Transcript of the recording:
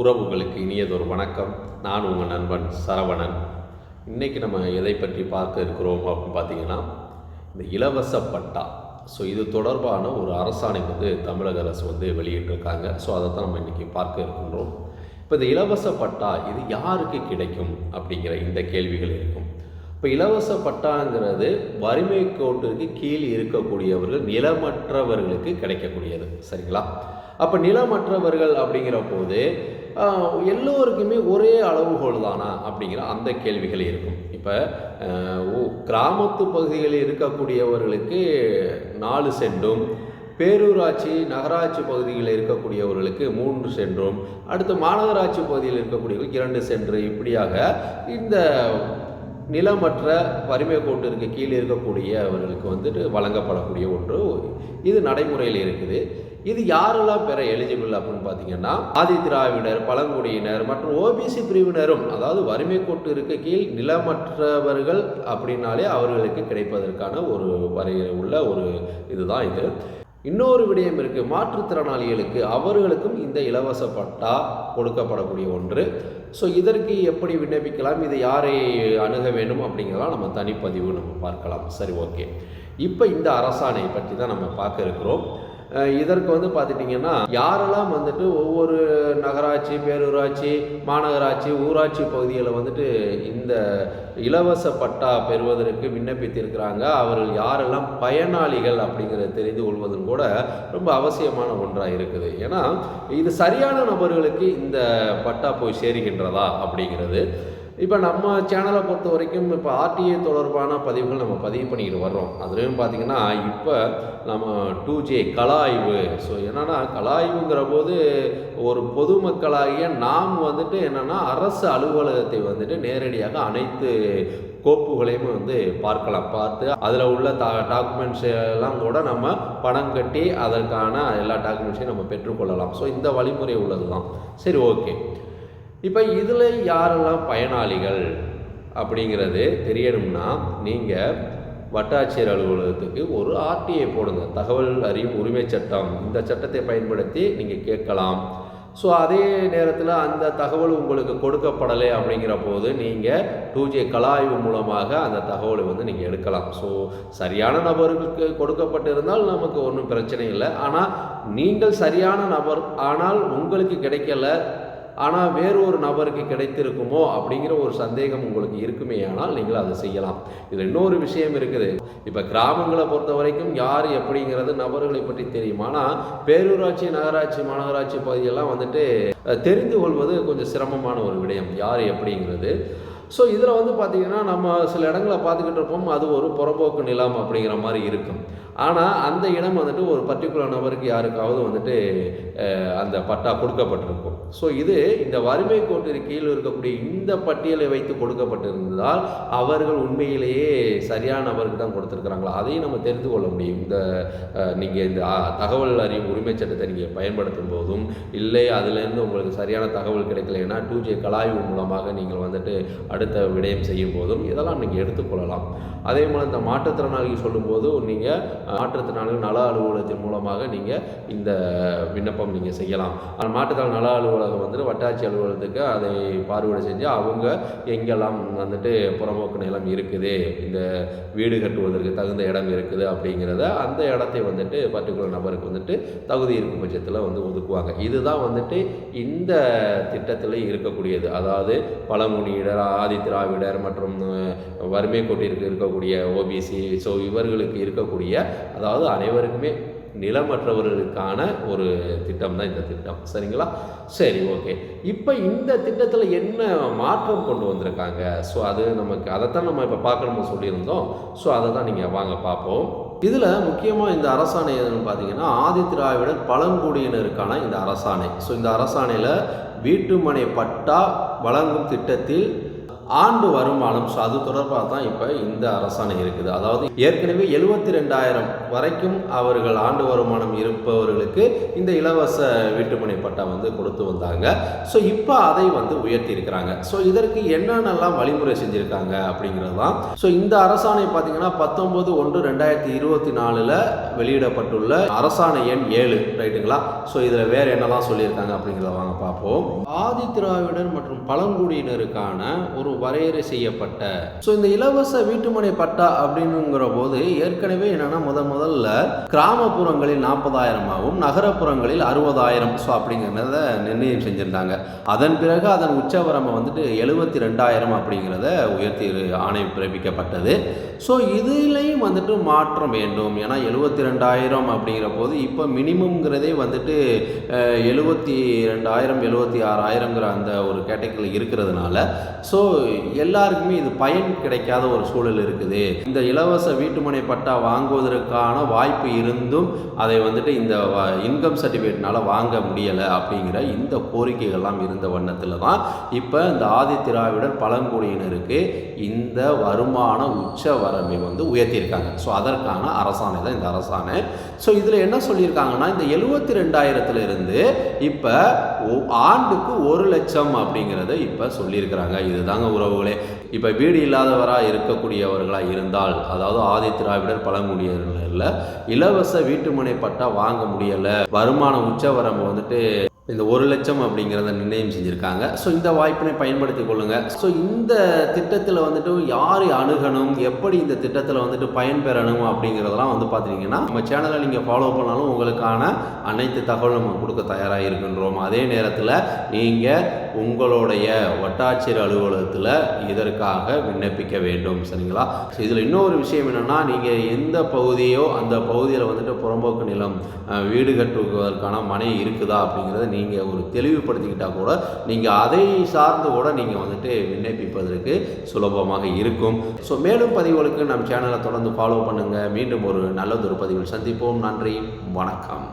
உறவுகளுக்கு இனியதொரு வணக்கம். நான் உங்கள் நண்பன் சரவணன். இன்றைக்கி நம்ம எதை பற்றி பார்க்க இருக்கிறோம் அப்படின்னு பார்த்தீங்கன்னா இந்த இலவச பட்டா. ஸோ இது தொடர்பான ஒரு அரசாணை வந்து தமிழக அரசு வந்து வெளியிட்டிருக்காங்க. ஸோ அதை தான் நம்ம இன்றைக்கி பார்க்க இருக்கின்றோம். இப்போ இந்த இலவச பட்டா இது யாருக்கு கிடைக்கும் அப்படிங்கிற இந்த கேள்விகள் இருக்கும். இப்போ இலவச பட்டாங்கிறது வறுமை கோட்டிற்கு கீழ் இருக்கக்கூடியவர்கள் நிலமற்றவர்களுக்கு கிடைக்கக்கூடியது. சரிங்களா? அப்போ நிலமற்றவர்கள் அப்படிங்கிற போது எல்லோருக்குமே ஒரே அளவுகோல் தானா அப்படிங்கிற அந்த கேள்விகள் இருக்கும். இப்போ கிராமத்து பகுதிகளில் இருக்கக்கூடியவர்களுக்கு நாலு சென்டும் பேரூராட்சி நகராட்சி பகுதிகளில் இருக்கக்கூடியவர்களுக்கு மூன்று சென்றும் அடுத்து மாநகராட்சி பகுதியில் இருக்கக்கூடியவர்களுக்கு இரண்டு சென்று இப்படியாக இந்த நிலமற்ற வறுமை கோட்டிற்கு கீழே இருக்கக்கூடியவர்களுக்கு வந்துட்டு வழங்கப்படக்கூடிய ஒன்று. இது நடைமுறையில் இருக்குது. இது யாரெல்லாம் பெற எலிஜிபிள் அப்படின்னு பார்த்தீங்கன்னா ஆதி திராவிடர் பழங்குடியினர் மற்றும் ஓபிசி பிரிவினரும் அதாவது வறுமை கோட்டிற்கு கீழ் நிலமற்றவர்கள் அப்படின்னாலே அவர்களுக்கு கிடைப்பதற்கான ஒரு வரை உள்ள ஒரு இதுதான் இது. இன்னொரு விடயம் இருக்குது மாற்றுத்திறனாளிகளுக்கு அவர்களுக்கும் இந்த இலவச பட்டா கொடுக்கப்படக்கூடிய ஒன்று. ஸோ இதற்கு எப்படி விண்ணப்பிக்கலாம்? இதை யாரை அணுக வேண்டும் அப்படிங்கிறதெல்லாம் நம்ம தனிப்பதிவு நம்ம பார்க்கலாம். சரி ஓகே இப்போ இந்த அரசாணை பற்றி தான் நம்ம பார்க்க இருக்கிறோம். இதற்கு வந்து பார்த்துட்டிங்கன்னா யாரெல்லாம் வந்துட்டு ஒவ்வொரு நகராட்சி பேரூராட்சி மாநகராட்சி ஊராட்சி பகுதியில் வந்துட்டு இந்த இலவச பட்டா பெறுவதற்கு விண்ணப்பித்திருக்கிறாங்க அவர்கள் யாரெல்லாம் பயனாளிகள் அப்படிங்கிறத தெரிந்து கொள்வதும் கூட ரொம்ப அவசியமான ஒன்றாக இருக்குது. ஏன்னா இது சரியான நபர்களுக்கு இந்த பட்டா போய் சேருகின்றதா அப்படிங்கிறது. இப்போ நம்ம சேனலை பொறுத்த வரைக்கும் இப்போ ஆர்டிஏ தொடர்பான பதிவுகள் நம்ம பதிவு பண்ணிக்கிட்டு வர்றோம். அதுலேயும் பார்த்தீங்கன்னா இப்போ நம்ம டூ ஜே கலாய்வு. ஸோ என்னென்னா கலாய்வுங்கிற போது ஒரு பொதுமக்களாகிய நாம் வந்துட்டு என்னென்னா அரசு அலுவலகத்தை வந்துட்டு நேரடியாக அனைத்து கோப்புகளையும் வந்து பார்க்கலாம். பார்த்து அதில் உள்ள தா டாக்குமெண்ட்ஸ் எல்லாம் கூட நம்ம பணம் கட்டி அதற்கான எல்லா டாக்குமெண்ட்ஸையும் நம்ம பெற்றுக்கொள்ளலாம். ஸோ இந்த வழிமுறை உள்ளது தான் சரி ஓகே இப்போ இதில் யாரெல்லாம் பயனாளிகள் அப்படிங்கிறது தெரியணும்னா நீங்கள் வட்டாட்சியர் அலுவலகத்துக்கு ஒரு ஆர்டிஐ போடுங்க. தகவல் அறியும் உரிமை சட்டம். இந்த சட்டத்தை பயன்படுத்தி நீங்கள் கேட்கலாம். ஸோ அதே நேரத்தில் அந்த தகவல் உங்களுக்கு கொடுக்கப்படலை அப்படிங்கிற போது நீங்கள் டூ ஜே கலாய்வு மூலமாக அந்த தகவலை வந்து நீங்கள் எடுக்கலாம். ஸோ சரியான நபர்களுக்கு கொடுக்கப்பட்டிருந்தால் நமக்கு ஒன்றும் பிரச்சனை இல்லை. ஆனால் நீங்கள் சரியான நபர் ஆனால் உங்களுக்கு கிடைக்கல ஆனால் வேறு ஒரு நபருக்கு கிடைத்திருக்குமோ அப்படிங்கிற ஒரு சந்தேகம் உங்களுக்கு இருக்குமே ஆனால் நீங்கள் அதை செய்யலாம். இதில் இன்னொரு விஷயம் இருக்குது. இப்போ கிராமங்களை பொறுத்த வரைக்கும் யார் எப்படிங்கிறது நபர்களை பற்றி தெரியும். ஆனால் பேரூராட்சி நகராட்சி மாநகராட்சி பகுதியெல்லாம் வந்துட்டு தெரிந்து கொள்வது கொஞ்சம் சிரமமான ஒரு விடயம். யார் எப்படிங்கிறது. ஸோ இதில் வந்து பார்த்திங்கன்னா நம்ம சில இடங்களை பார்த்துக்கிட்டு இருப்போம். அது ஒரு புறம்போக்கு நிலம் அப்படிங்கிற மாதிரி இருக்கும். ஆனால் அந்த இடம் வந்துட்டு ஒரு பர்டிகுலர் நபருக்கு யாருக்காவது வந்துட்டு அந்த பட்டா கொடுக்கப்பட்டிருக்கும். ஸோ இது இந்த வறுமை கோட்டிற்கு கீழ் இருக்கக்கூடிய இந்த பட்டியலை வைத்து கொடுக்கப்பட்டிருந்தால் அவர்கள் உண்மையிலேயே சரியான நபருக்கு தான் கொடுத்துருக்குறாங்களா? அதையும் நம்ம தெரிந்து கொள்ள முடியும். இந்த நீங்கள் இந்த தகவல் அறியும் உரிமை சட்டத்தை நீங்கள் பயன்படுத்தும் போதும் இல்லை அதுலேருந்து உங்களுக்கு சரியான தகவல் கிடைக்கலைன்னா டூ ஜே கலாய்வு மூலமாக நீங்கள் வந்துட்டு அடுத்த விடயம் செய்யும் போதும் இதெல்லாம் நீங்கள் எடுத்துக்கொள்ளலாம் அதே போல் இந்த மாற்றுத்திறனாளிகள் சொல்லும்போது நீங்கள் மாற்றுத்திறனாளிகள் நல அலுவலகத்தின் மூலமாக நீங்கள் இந்த விண்ணப்பம் நீங்கள் செய்யலாம். ஆனால் மாற்றுத்திறன் நல அலுவலகம் வந்துட்டு வட்டாட்சி அலுவலகத்துக்கு அதை பார்வையிட செஞ்சு அவங்க எங்கெல்லாம் வந்துட்டு புறம்போக்கு நிலம் இருக்குது இந்த வீடு கட்டுவதற்கு தகுந்த இடம் இருக்குது அப்படிங்கிறத அந்த இடத்தை வந்துட்டு பர்டிகுலர் நபருக்கு வந்துட்டு தகுதி இருக்கும் பட்சத்தில் வந்து ஒதுக்குவாங்க. இதுதான் வந்துட்டு இந்த திட்டத்தில் இருக்கக்கூடியது. அதாவது பழமொழியிடர் ஆதி திராவிடர் மற்றும் வறுமை கோட்டிற்கு இருக்கக்கூடிய ஓபிசி ஸோ இவர்களுக்கு இருக்கக்கூடிய அதாவது அனைவருக்குமே நிலமற்றவர்களுக்கான ஒரு திட்டம் தான் இந்த திட்டம். சரிங்களா? சரி ஓகே. இப்போ இந்த திட்டத்தில் என்ன மாற்றம் கொண்டு வந்திருக்காங்க? ஸோ அது நமக்கு அதைத்தான் நம்ம இப்போ பார்க்கணும்னு சொல்லியிருந்தோம். ஸோ அதை தான் நீங்கள் வாங்க பார்ப்போம். இதில் முக்கியமாக இந்த அரசாணை எதுன்னு பார்த்தீங்கன்னா ஆதி திராவிடர் பழங்குடியினருக்கான இந்த அரசாணை. ஸோ இந்த அரசாணையில் வீட்டுமனை பட்டா வழங்கும் திட்டத்தில் ஆண்டு வருமானம் ஸோ அது தொடர்பாக தான் இப்போ இந்த அரசாணை இருக்குது. அதாவது ஏற்கனவே எழுபத்தி ரெண்டாயிரம் வரைக்கும் அவர்கள் ஆண்டு வருமானம் இருப்பவர்களுக்கு இந்த இலவச வீட்டுமனை பட்டா வந்து கொடுத்து வந்தாங்க. ஸோ இப்போ அதை வந்து உயர்த்தி இருக்கிறாங்க. ஸோ இதற்கு என்னென்னலாம் வழிமுறை செஞ்சுருக்காங்க அப்படிங்கிறது தான். ஸோ இந்த அரசாணை பார்த்தீங்கன்னா பத்தொன்பது ஒன்று ரெண்டாயிரத்தி இருபத்தி நாலில் வெளியிடப்பட்டுள்ள அரசாணை எண் ஏழு. ரைட்டுங்களா? ஸோ இதில் வேறு என்னலாம் சொல்லியிருக்காங்க அப்படிங்கிறத வாங்க பார்ப்போம். ஆதி திராவிடர் மற்றும் பழங்குடியினருக்கான ஒரு வரையறை செய்யப்பட்ட. ஸோ இந்த இலவச வீட்டுமனை பட்டா அப்படின்னுங்கிற போது ஏற்கனவே என்னன்னா முத முதல்ல கிராமப்புறங்களில் நாற்பதாயிரமாகவும் நகரப்புறங்களில் அறுபதாயிரம். ஸோ அப்படிங்கிறத நிர்ணயம் செஞ்சுருந்தாங்க. அதன் பிறகு அதன் உச்சவரம்பை வந்துட்டு எழுபத்தி ரெண்டாயிரம் அப்படிங்கிறத உயர்த்தி ஆணை பிறப்பிக்கப்பட்டது. ஸோ இதுலேயும் வந்துட்டு மாற்றம் வேண்டும். ஏன்னா எழுபத்தி ரெண்டாயிரம் அப்படிங்கிற போது இப்போ மினிமம்ங்கிறதே வந்துட்டு எழுபத்தி ரெண்டாயிரம் எழுபத்தி ஆறாயிரங்கிற அந்த ஒரு கேட்டகரியில் இருக்கிறதுனால ஸோ எல்லாருக்குமே இது பயன் கிடைக்காத ஒரு சூழல் இருக்குது. இந்த இலவச வீட்டுமனை பட்டா வாங்குவதற்கான வாய்ப்பு இருந்தும் அதை வந்துட்டு இந்த இன்கம் சர்டிஃபிகேட்னால வாங்க முடியலை அப்படிங்கிற இந்த கோரிக்கைகள்லாம் இருந்த வண்ணத்தில் தான் இப்போ இந்த ஆதி திராவிடர் பழங்குடியினருக்கு இந்த வருமான உச்ச வரம்பை வந்து உயர்த்தியிருக்காங்க. ஸோ அதற்கான அரசாணை தான் இந்த அரசாணை. ஸோ இதில் என்ன சொல்லியிருக்காங்கன்னா இந்த எழுபத்தி ரெண்டாயிரத்துல இருந்து இப்போ ஆண்டுக்கு ஒரு லட்சம் அப்படிங்கிறத இப்போ சொல்லியிருக்கிறாங்க. இதுதாங்க உறவுகளே. இப்போ வீடு இல்லாதவராக இருக்கக்கூடியவர்களாக இருந்தால் அதாவது ஆதி திராவிடர் பழங்குடியினரில் இலவச வீட்டுமனை பட்டா வாங்க முடியலை. வருமான உச்சவரம்பு வந்துட்டு இந்த ஒரு லட்சம் அப்படிங்கிறத நிர்ணயம் செஞ்சுருக்காங்க. ஸோ இந்த வாய்ப்பினை பயன்படுத்தி கொள்ளுங்கள் ஸோ இந்த திட்டத்தில் வந்துட்டு யார் அணுகணும் எப்படி இந்த திட்டத்தில் வந்துட்டு பயன்பெறணும் அப்படிங்கிறதெல்லாம் வந்து பார்த்துட்டிங்கன்னா நம்ம சேனலை நீங்கள் ஃபாலோ பண்ணாலும் உங்களுக்கான அனைத்து தகவலும் நம்ம கொடுக்க தயாராக இருக்கின்றோம். அதே நேரத்தில் நீங்கள் உங்களுடைய வட்டாட்சியர் அலுவலகத்தில் இதற்காக விண்ணப்பிக்க வேண்டும். சரிங்களா? ஸோ இதில் இன்னொரு விஷயம் என்னென்னா நீங்கள் எந்த பகுதியோ அந்த பகுதியில் வந்துட்டு புறம்போக்கு நிலம் வீடு கட்டுவதற்கான மனை இருக்குதா அப்படிங்கிறத நீங்கள் ஒரு தெளிவுபடுத்திக்கிட்டால் கூட நீங்கள் அதை சார்ந்து கூட நீங்கள் வந்துட்டு விண்ணப்பிப்பதற்கு சுலபமாக இருக்கும். ஸோ மேலும் பதிவுகளுக்கு நம் சேனலை தொடர்ந்து ஃபாலோ பண்ணுங்கள் மீண்டும் ஒரு நல்லதொரு பதிவில் சந்திப்போம். நன்றி. வணக்கம்.